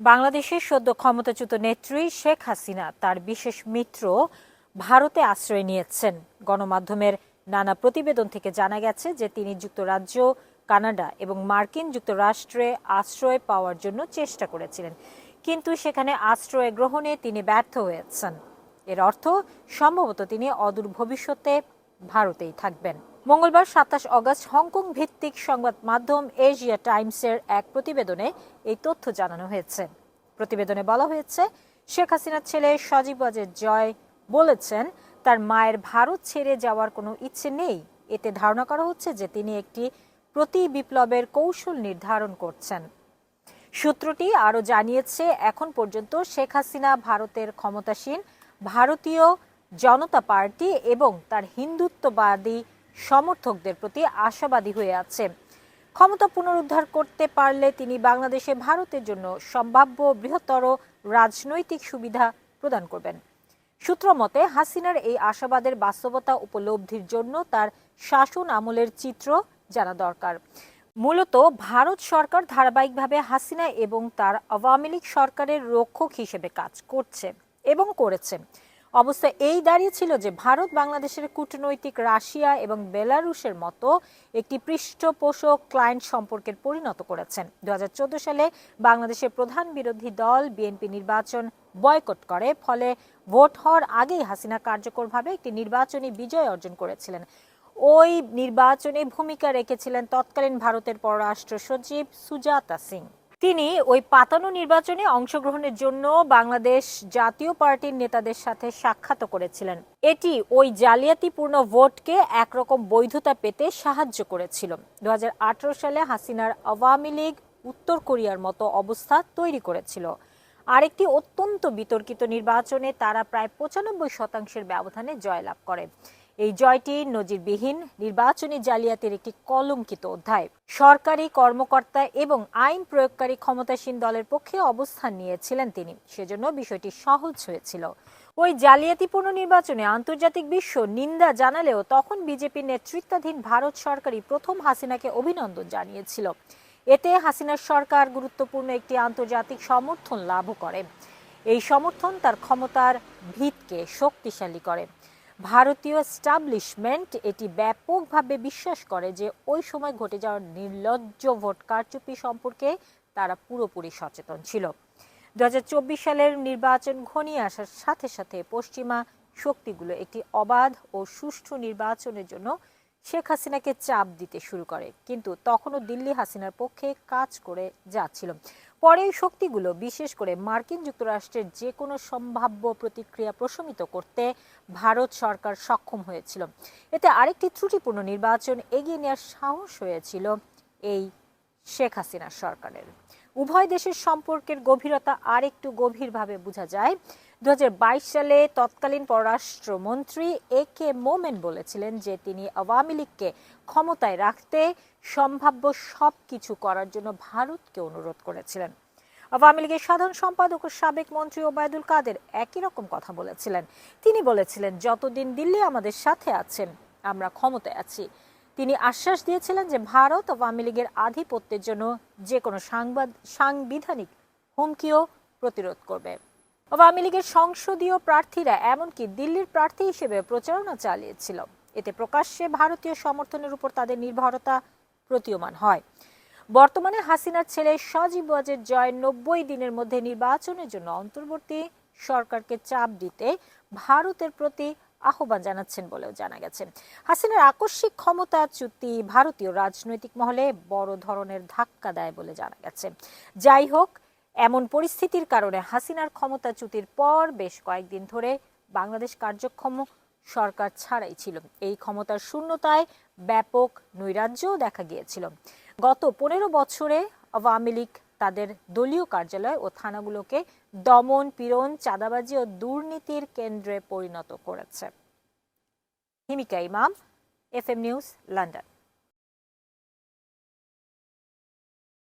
বাংলাদেশের সদ্য ক্ষমতাচ্যুত নেত্রী শেখ হাসিনা তার বিশেষ মিত্র ভারতে আশ্রয় নিয়েছেন। গণমাধ্যমের নানা প্রতিবেদন থেকে জানা গেছে যে তিনি যুক্তরাজ্য, কানাডা এবং মার্কিন যুক্তরাষ্ট্রে আশ্রয় পাওয়ার জন্য চেষ্টা করেছিলেন। কিন্তু সেখানে আশ্রয় গ্রহণে তিনি ব্যর্থ হয়েছেন। এর অর্থ সম্ভবত তিনি অদূর ভবিষ্যতে ভারতেই থাকবেন। মঙ্গলবার সাতাশ অগস্ট হংকং ভিত্তিক সংবাদ মাধ্যম এশিয়া টাইমসের এক প্রতিবেদনে এই তথ্য জানানো হয়েছে। প্রতিবেদনে বলা হয়েছে, শেখ হাসিনার ছেলে সজীব ওয়াজেদ জয় বলেছেন, তার মায়ের ভারত ছেড়ে যাওয়ার কোনো ইচ্ছে নেই। এতে ধারণা করা হচ্ছে যে তিনি একটি প্রতি বিপ্লবের কৌশল নির্ধারণ করছেন। সূত্রটি আরও জানিয়েছে, এখন পর্যন্ত শেখ হাসিনা ভারতের ক্ষমতাসীন ভারতীয় জনতা পার্টি এবং তার হিন্দুত্ববাদী সমর্থকদের প্রতি আশাবাদী হয়ে আছে। ক্ষমতা পুনরুদ্ধার করতে পারলে তিনি বাংলাদেশে ভারতের জন্য সম্ভাব্য বৃহত্তর রাজনৈতিক সুবিধা প্রদান করবেন। সূত্র মতে, হাসিনার এই আশাবাদের বাস্তবতা উপলব্ধির জন্য তার শাসন আমলের চিত্র জানা দরকার। মূলত ভারত সরকার ধারাবাহিকভাবে হাসিনা এবং তার আওয়ামী লীগ সরকারের রক্ষক হিসেবে কাজ করছে এবং করেছে। অবস্থা এই দাঁড়িয়েছিল যে ভারত, বাংলাদেশের কূটনৈতিক রাশিয়া এবং বেলারুশের মতো একটি পৃষ্ঠপোষক ক্লায়েন্ট সম্পর্কের পরিণত করেছেন। দু হাজার চোদ্দ সালে বাংলাদেশের প্রধান বিরোধী দল বিএনপি নির্বাচন বয়কট করে, ফলে ভোট হওয়ার আগেই হাসিনা কার্যকরভাবে একটি নির্বাচনী বিজয় অর্জন করেছিলেন। ওই নির্বাচনে ভূমিকা রেখেছিলেন তৎকালীন ভারতের পররাষ্ট্র সচিব সুজাতা সিং। তিনি ওই পাতানো নির্বাচনে অংশগ্রহণের জন্য বাংলাদেশ জাতীয় পার্টির নেতাদের সাথে সাক্ষাৎ করেছিলেন। এটি ওই জালিয়াতিপূর্ণ ভোটকে একরকম বৈধতা পেতে সাহায্য করেছিল। দু হাজার আঠারো সালে হাসিনার আওয়ামী লীগ উত্তর কোরিয়ার মতো অবস্থা তৈরি করেছিল। আরেকটি অত্যন্ত বিতর্কিত নির্বাচনে তারা প্রায় পঁচানব্বই শতাংশের ব্যবধানে জয়লাভ করে। এই জয়টি নজিরবিহীন নির্বাচনী জালিয়াতির একটি কলঙ্কিত অধ্যায়। সরকারি কর্মকর্তা এবং আইন প্রয়োগকারী ক্ষমতাসীন দলের পক্ষে অবস্থান নিয়েছিলেন তিনি। সেজন্য বিষয়টি সহজ হয়েছিল। ওই জালিয়াতিপূর্ণ নির্বাচনে আন্তর্জাতিক বিশ্ব নিন্দা জানালেও তখন বিজেপি নেতৃত্বাধীন ভারত সরকারই প্রথম হাসিনাকে অভিনন্দন জানিয়েছিল। এতে হাসিনার সরকার গুরুত্বপূর্ণ একটি আন্তর্জাতিক সমর্থন লাভ করে। এই সমর্থন তার ক্ষমতার ভিতকে শক্তিশালী করে। ভারতীয় স্টাবলিশমেন্ট এটি ব্যাপকভাবে বিশ্বাস করে যে ওই সময় ঘটে যাওয়ার নির্লজ্জ ভোট কারচুপি সম্পর্কে তারা পুরোপুরি সচেতন ছিল। দু হাজার চব্বিশ সালের নির্বাচন ঘনিয়ে আসার সাথে সাথে পশ্চিমা শক্তিগুলো একটি অবাধ ও সুষ্ঠু নির্বাচনের জন্য শেখ হাসিনাকে চাপ দিতে শুরু করে, কিন্তু তখনও দিল্লি হাসিনার পক্ষে কাজ করে যাচ্ছিল। পরে এই শক্তিগুলো, বিশেষ করে মার্কিন যুক্তরাষ্ট্রের যে কোনো সম্ভাব্য প্রতিক্রিয়া প্রশমিত করতে ভারত সরকার সক্ষম হয়েছিল। এতে আরেকটি ত্রুটিপূর্ণ নির্বাচন এগিয়ে নেওয়ার সাহস হয়েছিল এই শেখ হাসিনার সরকারের। উভয় দেশের সম্পর্কের গভীরতা আরেকটু গভীরভাবে বোঝা যায়। দুহাজার বাইশ সালে তৎকালীন পররাষ্ট্রমন্ত্রী এ কে মোমেন বলেছিলেন যে তিনি আওয়ামী লীগকে ক্ষমতায় রাখতে সম্ভাব্য সব কিছু করার জন্য ভারতকে অনুরোধ করেছিলেন। আওয়ামী লীগের সাধারণ সম্পাদক ও সাবেক মন্ত্রী ওবায়দুল কাদের একই রকম কথা বলেছিলেন। তিনি বলেছিলেন, যতদিন দিল্লি আমাদের সাথে আছেন, আমরা ক্ষমতায় আছি। তিনি আশ্বাস দিয়েছিলেন যে ভারত আওয়ামী লীগের আধিপত্যের জন্য যে কোনো সাংবাদ, সাংবিধানিক হুমকিও প্রতিরোধ করবে। আওয়ামী লীগের সংসদীয় প্রার্থীরা এমনকি দিল্লির প্রার্থী হিসেবে প্রচারণা চালিয়েছিল। এতে প্রকাশ্যে ভারতীয় সমর্থনের উপর তাদের নির্ভরতা প্রতীয়মান হয়। বর্তমানে হাসিনার ছেলে সজীব ওয়াজের জয় নব্বই দিনের মধ্যে নির্বাচনের জন্য অন্তর্বর্তী সরকারকে চাপ দিতে ভারতের প্রতি আহ্বান জানাচ্ছেন বলেও জানা গেছে। হাসিনার আকস্মিক ক্ষমতা চ্যুতি ভারতীয় রাজনৈতিক মহলে বড় ধরনের ধাক্কা দেয় বলে জানা গেছে। যাই হোক, এমন পরিস্থিতির কারণে হাসিনার ক্ষমতা ক্ষমতাচ্যুতির পর বেশ কয়েকদিন ধরে বাংলাদেশ কার্যক্ষম সরকার ছাড়াই ছিল। এই ক্ষমতার শূন্যতায় ব্যাপক নৈরাজ্যও দেখা গিয়েছিল। গত পনেরো বছরে আওয়ামী লীগ তাদের দলীয় কার্যালয় ও থানাগুলোকে দমন, পীড়ন, চাঁদাবাজি ও দুর্নীতির কেন্দ্রে পরিণত করেছে। হিমিকা ইমাম এফ এম নিউজ, লন্ডন।